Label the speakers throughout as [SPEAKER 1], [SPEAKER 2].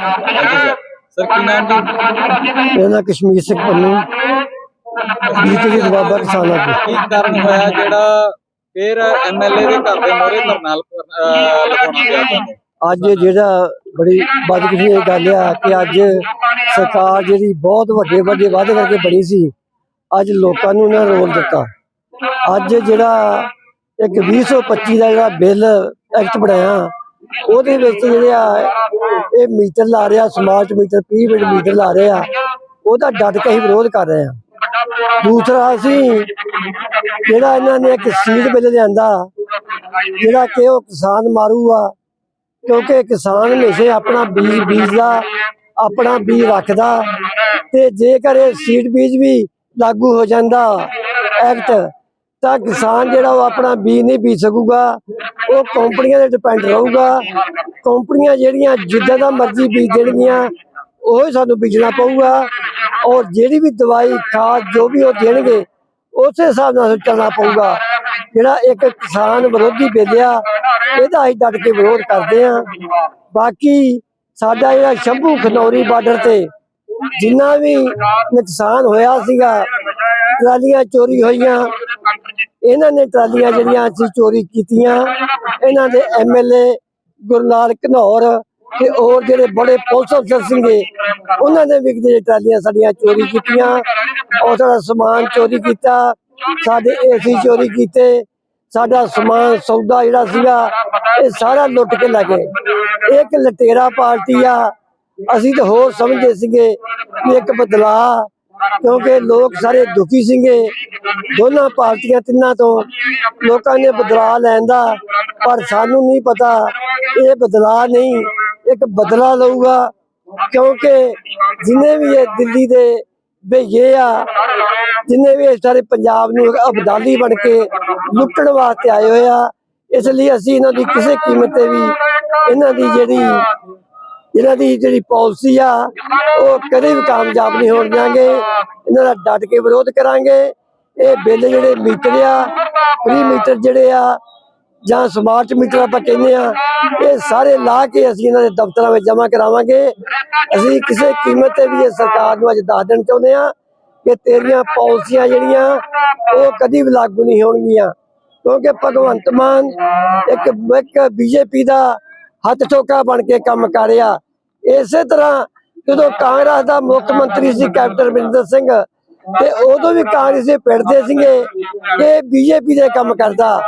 [SPEAKER 1] Sir ਕੀ ਨਾਮ ਜੀ?
[SPEAKER 2] ਨਾਂ ਕਸ਼ਮੀਰ ਸਿੰਘ ਪੰਨੂ। ਜੀਤ ਜੀ ਦਵਾਬਾ ਕਿਸਾਨਾਂ ਤੋਂ?
[SPEAKER 1] ਕੀ ਕਾਰਨ ਹੋਇਆ ਜਿਹੜਾ ਫਿਰ ਐਮਐਲਏ ਦੇ ਘਰ ਦੇ ਮੋਰੇ ਧਰਨਾ ਅਹ, ਲਗਾਉਣਾ ਪਿਆ?
[SPEAKER 2] ਅੱਜ ਜਿਹੜਾ ਬੜੀ ਬਦਕਿਸਮਤੀ ਦੀ ਗੱਲ ਆ ਕਿ ਅੱਜ ਸਰਕਾਰ ਜਿਹੜੀ ਬਹੁਤ ਵੱਡੇ ਵੱਡੇ ਵਾਅਦੇ ਕਰਕੇ ਬਣੀ ਸੀ ਅੱਜ ਲੋਕਾਂ ਨੂੰ ਨਾ ਰੋਲ ਦਿੱਤਾ। ਅੱਜ ਜਿਹੜਾ ਇੱਕ 2025 ਦਾ ਜਿਹੜਾ ਬਿੱਲ ਐਕਟ ਬਣਾਇਆ ਉਹਦੇ ਵਿੱਚ ਜਿਹੜੇ ਇਹ ਮੀਟਰ ਲਾ ਰਿਹਾ, ਸਮਾਰਟ ਮੀਟਰ ਪ੍ਰੀਪੇਡ ਮੀਟਰ ਲਾ ਰਹੇ ਉਹਦਾ ਡਟ ਕੇ ਹੀ ਵਿਰੋਧ ਕਰ ਰਹੇ ਆ। ਦੂਸਰਾ ਅਸੀਂ ਜਿਹੜਾ ਇਹਨਾਂ ਨੇ ਇੱਕ ਸੀਡ ਬਿੱਲ ਲਿਆਂਦਾ, ਜਿਹੜਾ ਕਿ ਉਹ ਕਿਸਾਨ ਮਾਰੂ ਆ, ਕਿਉਂਕਿ ਕਿਸਾਨ ਹਮੇਸ਼ਾ ਆਪਣਾ ਬੀਜ ਬੀਜਦਾ, ਆਪਣਾ ਬੀਜ ਰੱਖਦਾ, ਤੇ ਜੇਕਰ ਇਹ ਸੀਟ ਬੀਜ ਵੀ ਲਾਗੂ ਹੋ ਜਾਂਦਾ, ਐਕਟ ਤਾਂ ਕਿਸਾਨ ਜਿਹੜਾ ਉਹ ਆਪਣਾ ਬੀਜ ਨਹੀਂ ਬੀਜ ਸਕੂਗਾ ਉਹ ਕੰਪਨੀਆਂ ਤੇ ਡਿਪੈਂਡ ਰਹੂਗਾ। ਕੰਪਨੀਆਂ ਜਿਹੜੀਆਂ ਜਿੱਦਾਂ ਦਾ ਮਰਜ਼ੀ ਬੀਜ ਦੇਣਗੀਆਂ ਉਹ ਹੀ ਸਾਨੂੰ ਬੀਜਣਾ ਪਊਗਾ। ਔਰ ਜਿਹੜੀ ਵੀ ਦਵਾਈ ਖਾਦ ਜੋ ਵੀ ਉਹ ਦੇਣਗੇ ਉਸੇ ਹਿਸਾਬ ਨਾਲ ਚੱਲਣਾ ਪਊਗਾ। ਜਿਹੜਾ ਇੱਕ ਕਿਸਾਨ ਵਿਰੋਧੀ ਬਿੱਲ ਆ ਇਹਦਾ ਅਸੀਂ ਡਟ ਕੇ ਵਿਰੋਧ ਕਰਦੇ ਆ ਬਾਕੀ ਸਾਡਾ ਜਿਹੜਾ ਸ਼ੰਭੂ ਖਨੌਰੀ ਬਾਰਡਰ ਤੇ ਜਿੰਨਾ ਵੀ ਨੁਕਸਾਨ ਹੋਇਆ ਸੀਗਾ ਟਰਾਲੀਆਂ ਚੋਰੀ ਹੋਈਆਂ ਇਹਨਾਂ ਨੇ ਟਰਾਲੀਆਂ ਜਿਹੜੀਆਂ ਅਸੀਂ ਚੋਰੀ ਕੀਤੀਆਂ ਇਹਨਾਂ ਦੇ ਐਮਐਲਏ ਗੁਰਨਾਲ ਘਨੌਰ ਤੇ ਹੋਰ ਜਿਹੜੇ ਬੜੇ ਪੁਲਿਸ ਅਫਸਰ ਸੀਗੇ ਉਹਨਾਂ ਨੇ ਵੀ ਜਿਹੜੇ ਟਰਾਲੀਆਂ ਸਾਡੀਆਂ ਚੋਰੀ ਕੀਤੀਆਂ ਔਰ ਸਾਡਾ ਸਮਾਨ ਚੋਰੀ ਕੀਤਾ ਸਾਡੇ ਏਸੀ ਚੋਰੀ ਕੀਤੇ ਸਾਡਾ ਸਮਾਨ ਸੌਦਾ ਜਿਹੜਾ ਸੀਗਾ ਇਹ ਸਾਰਾ ਲੁੱਟ ਕੇ ਲੈ ਗਏ। ਇੱਕ ਲਟੇਰਾ ਪਾਰਟੀ ਆ ਅਸੀਂ ਤਾਂ ਹੋਰ ਸਮਝਦੇ ਸੀਗੇ ਵੀ ਇੱਕ ਬਦਲਾਅ ਕਿਉਂਕਿ ਲੋਕ ਸਾਰੇ ਦੁਖੀ ਸੀਗੇ। ਦੋਨਾਂ ਪਾਰਟੀਆਂ ਤਿੰਨਾਂ ਤੋਂ ਲੋਕਾਂ ਨੇ ਬਦਲਾਅ ਲੈਣ ਦਾ, ਪਰ ਸਾਨੂੰ ਨਹੀਂ ਪਤਾ ਇਹ ਬਦਲਾਅ ਨਹੀਂ, ਇੱਕ ਬਦਲਾ ਲਊਗਾ। ਕਿਉਂਕਿ ਜਿਨੇ ਵੀ ਇਹ ਦਿੱਲੀ ਦੇ ਭਈਏ ਆ, ਜਿਨੇ ਵੀ ਇਹ ਸਾਰੇ ਪੰਜਾਬ ਨੂੰ ਅਬਦਾਲੀ ਬਣ ਕੇ ਲੁੱਟਣ ਵਾਸਤੇ ਆਏ ਹੋਏ ਆ, ਇਸ ਲਈ ਅਸੀਂ ਇਹਨਾਂ ਦੀ ਕਿਸੇ ਕੀਮਤ ਤੇ ਵੀ ਇਹਨਾਂ ਦੀ ਜਿਹੜੀ ਇਹਨਾਂ ਦੀ ਜਿਹੜੀ ਪਾਲਿਸੀ ਆ, ਉਹ ਕਦੇ ਵੀ ਕਾਮਯਾਬ ਨਹੀਂ ਹੋਣ ਦਿਆਂਗੇ। ਇਹਨਾਂ ਦਾ ਡਟ ਕੇ ਵਿਰੋਧ ਕਰਾਂਗੇ। ਇਹ ਬਿੱਲ ਜਿਹੜੇ ਮੀਟਰ ਆ ਫ੍ਰੀ ਮੀਟਰ ਜਿਹੜੇ ਆ, ਜਾਂ ਸਮਾਰਟ ਮੀਟਰ ਆਪਾਂ ਕਹਿੰਦੇ ਆ, ਇਹ ਸਾਰੇ ਲਾ ਕੇ ਅਸੀਂ ਇਹਨਾਂ ਦੇ ਦਫ਼ਤਰਾਂ ਵਿੱਚ ਜਮ੍ਹਾਂ ਕਰਾਵਾਂਗੇ। ਅਸੀਂ ਕਿਸੇ ਕੀਮਤ ਤੇ ਵੀ ਇਹ ਸਰਕਾਰ ਨੂੰ ਅੱਜ ਦੱਸ ਦੇਣਾ ਚਾਹੁੰਦੇ ਆ ਕਿ ਤੇਰੀਆਂ ਪਾਲਿਸੀਆਂ ਜਿਹੜੀਆਂ, ਉਹ ਕਦੀ ਵੀ ਲਾਗੂ ਨਹੀਂ ਹੋਣਗੀਆਂ। ਕਿਉਂਕਿ ਭਗਵੰਤ ਮਾਨ ਇੱਕ ਇੱਕ ਬੀਜੇਪੀ ਦਾ ਹੱਥ ਠੋਕਾ ਬਣ ਕੇ ਕੰਮ ਕਰ ਰਿਹਾ। ਇਸੇ ਤਰ੍ਹਾਂ ਜਦੋਂ ਕਾਂਗਰਸ ਦਾ ਮੁੱਖ ਮੰਤਰੀ ਸੀ ਕੈਪਟਨ ਅਮਰਿੰਦਰ ਸਿੰਘ ਤੇ ਉਦੋਂ ਵੀ ਕਾਂਗਰਸੀ ਪਿੜਦੇ ਸੀਗੇ ਕਿ ਬੀਜੇਪੀ ਦੇ ਕੰਮ ਕਰਦਾ।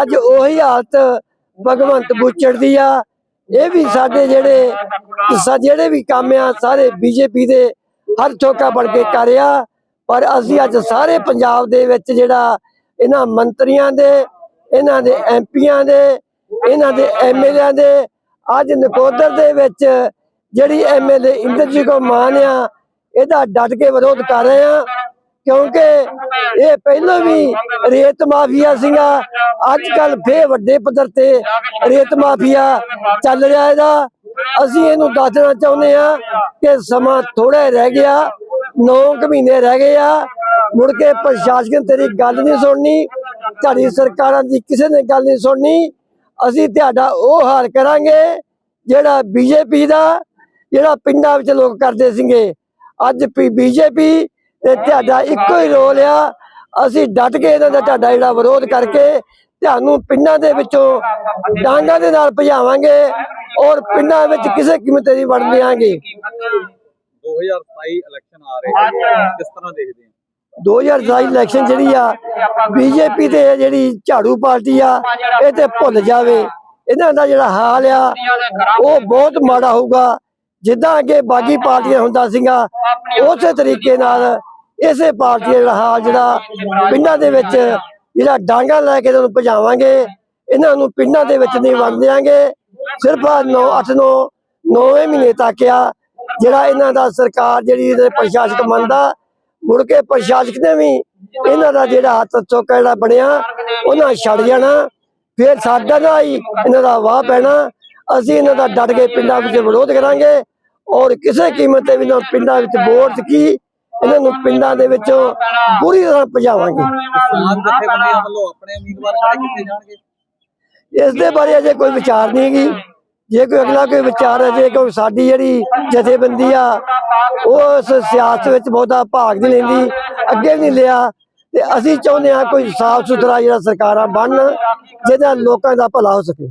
[SPEAKER 2] ਅੱਜ ਉਹੀ ਹਾਲਤ ਭਗਵੰਤ ਬੁੱਚੜ ਦੀ ਆ। ਇਹ ਵੀ ਸਾਡੇ ਜਿਹੜੇ ਸਾ, ਜਿਹੜੇ ਵੀ ਕੰਮ ਆ, ਸਾਰੇ ਬੀਜੇਪੀ ਦੇ ਹਰ ਠੋਕਾ ਬਣ ਕੇ ਕਰ ਰਿਹਾ। ਪਰ ਅਸੀਂ ਅੱਜ ਸਾਰੇ ਪੰਜਾਬ ਦੇ ਵਿੱਚ ਜਿਹੜਾ ਇਹਨਾਂ ਮੰਤਰੀਆਂ ਦੇ, ਇਹਨਾਂ ਦੇ ਐਮਪੀਆਂ ਦੇ ਇਹਨਾਂ ਦੇ ਐਮਐਲਏਆਂ ਦੇ, ਅੱਜ ਨਕੋਦਰ ਦੇ ਵਿੱਚ ਜਿਹੜੀ ਐਮਐਲਏ ਇੰਦਰਜੀਤ ਕੋ ਮਾਨ ਆ, ਇਹਦਾ ਡਟ ਕੇ ਵਿਰੋਧ ਕਰ ਰਹੇ ਆ, ਕਿਉਂਕਿ ਇਹ ਪਹਿਲਾਂ ਵੀ ਰੇਤ ਮਾਫੀਆ ਸੀਗਾ ਅੱਜ ਕੱਲ ਫੇਰ ਵੱਡੇ ਪੱਧਰ ਤੇ ਰੇਤ ਮਾਫੀਆ ਚੱਲ ਰਿਹਾ ਇਹਦਾ। ਅਸੀਂ ਇਹਨੂੰ ਦੱਸਣਾ ਚਾਹੁੰਦੇ ਆ ਕਿ ਸਮਾਂ ਥੋੜਾ ਰਹਿ ਗਿਆ 9 ਮਹੀਨੇ ਰਹਿ ਗਏ ਆ, ਮੁੜ ਕੇ ਪ੍ਰਸ਼ਾਸਨ ਤੇਰੀ ਗੱਲ ਨਹੀਂ ਸੁਣਨੀ, ਤੁਹਾਡੀ ਸਰਕਾਰਾਂ ਦੀ ਕਿਸੇ ਨੇ ਗੱਲ ਨਹੀਂ ਸੁਣਨੀ ਅਸੀਂ ਤੁਹਾਡਾ ਉਹ ਹਾਲ ਕਰਾਂਗੇ ਜਿਹੜਾ ਬੀਜੇਪੀ ਦਾ ਜਿਹੜਾ ਪਿੰਡਾਂ ਵਿੱਚ ਲੋਕ ਕਰਦੇ ਸੀਗੇ। ਅੱਜ ਬੀਜੇਪੀ ਤੇ ਤੁਹਾਡਾ ਇੱਕੋ ਹੀ ਰੋਲ ਆ। ਅਸੀਂ ਡਟ ਕੇ ਇਹਨਾਂ ਦਾ ਤੁਹਾਡਾ ਜਿਹੜਾ ਵਿਰੋਧ ਕਰਕੇ ਤੁਹਾਨੂੰ ਪਿੰਡਾਂ ਦੇ ਵਿੱਚੋਂ ਡਾਂਗਾਂ ਦੇ ਨਾਲ ਭਜਾਵਾਂਗੇ ਔਰ ਪਿੰਡਾਂ ਵਿੱਚ ਕਿਸੇ ਕੀਮਤ ਤੇ ਨਹੀਂ ਵੜਨ ਦਿਆਂਗੇ।
[SPEAKER 1] 2027 ਇਲੈਕਸ਼ਨ ਆ ਰਹੇ ਕਿਸ ਤਰ੍ਹਾਂ ਦੇਖਦੇ ਆ
[SPEAKER 2] 2027 ਇਲੈਕਸ਼ਨ ਜਿਹੜੀ ਆ, ਬੀਜੇਪੀ ਤੇ ਜਿਹੜੀ ਝਾੜੂ ਪਾਰਟੀ ਆ, ਇਹ ਤੇ ਭੁੱਲ ਜਾਵੇ। ਇਹਨਾਂ ਦਾ ਜਿਹੜਾ ਹਾਲ ਆ, ਉਹ ਬਹੁਤ ਮਾੜਾ ਹੋਊਗਾ। ਜਿੱਦਾਂ ਅੱਗੇ ਬਾਗੀ ਪਾਰਟੀਆਂ ਹੁੰਦਾ ਸੀਗਾ, ਉਸੇ ਤਰੀਕੇ ਨਾਲ ਇਸੇ ਪਾਰਟੀ ਜਿਹੜਾ ਹਾਲ ਜਿਹੜਾ, ਪਿੰਡਾਂ ਦੇ ਵਿੱਚ ਜਿਹੜਾ ਡਾਂਗਾ ਲੈ ਕੇ ਇਹਨਾਂ ਨੂੰ ਭਜਾਵਾਂਗੇ, ਇਹਨਾਂ ਨੂੰ ਪਿੰਡਾਂ ਦੇ ਵਿੱਚ ਨਹੀਂ ਵੜ ਦਿਆਂਗੇ। ਸਿਰਫ 9 8 9 9ਵੇਂ ਮਹੀਨੇ ਤੱਕ ਆ, ਜਿਹੜਾ ਇਹਨਾਂ ਦਾ ਸਰਕਾਰ ਜਿਹੜੀ ਪ੍ਰਸ਼ਾਸਕ ਮੰਨਦਾ ਮੁੜ ਕੇ ਪ੍ਰਸ਼ਾਸਕ ਨੇ ਵੀ ਇਹਨਾਂ ਦਾ ਜਿਹੜਾ ਹੱਥ ਚੌਕਾ ਜਿਹੜਾ ਬਣਿਆ, ਉਹਨਾਂ ਛੱਡ ਜਾਣਾ। ਫਿਰ ਸਾਡਾ ਦਾ ਹੀ ਇਹਨਾਂ ਦਾ ਵਾਹ ਪੈਣਾ। ਅਸੀਂ ਇਹਨਾਂ ਦਾ ਡਟ ਕੇ ਪਿੰਡਾਂ ਵਿੱਚ ਵਿਰੋਧ ਕਰਾਂਗੇ ਔਰ ਕਿਸੇ ਕੀਮਤ ਤੇ ਵੀ ਇਹਨਾਂ ਪਿੰਡਾਂ ਵਿੱਚ ਵੋਟ ਕੀ, ਇਹਨਾਂ ਨੂੰ ਪਿੰਡਾਂ ਦੇ ਵਿੱਚ ਪੂਰੀ ਤਰ੍ਹਾਂ ਭਜਾਵਾਂਗੇ।
[SPEAKER 1] ਕਿਸਾਨ
[SPEAKER 2] ਇਸ ਦੇ ਬਾਰੇ ਅਜੇ ਕੋਈ ਵਿਚਾਰ ਨਹੀਂ ਹੈਗੀ। ਜੇ ਕੋਈ ਅਗਲਾ ਕੋਈ ਵਿਚਾਰ ਹੈ, ਜੇ ਕੋਈ ਸਾਡੀ ਜਿਹੜੀ ਜਥੇਬੰਦੀ ਆ, ਉਹ ਉਸ ਸਿਆਸਤ ਵਿੱਚ ਬਹੁਤਾ ਭਾਗ ਨਹੀਂ ਲੈਂਦੀ, ਅੱਗੇ ਨਹੀਂ ਲਿਆ, ਤੇ ਅਸੀਂ ਚਾਹੁੰਦੇ ਹਾਂ ਕੋਈ ਸਾਫ਼ ਸੁਥਰਾ ਜਿਹੜਾ ਸਰਕਾਰਾਂ ਬਣਨ, ਜਿਹਦਾ ਲੋਕਾਂ ਦਾ ਭਲਾ ਹੋ ਸਕੇ।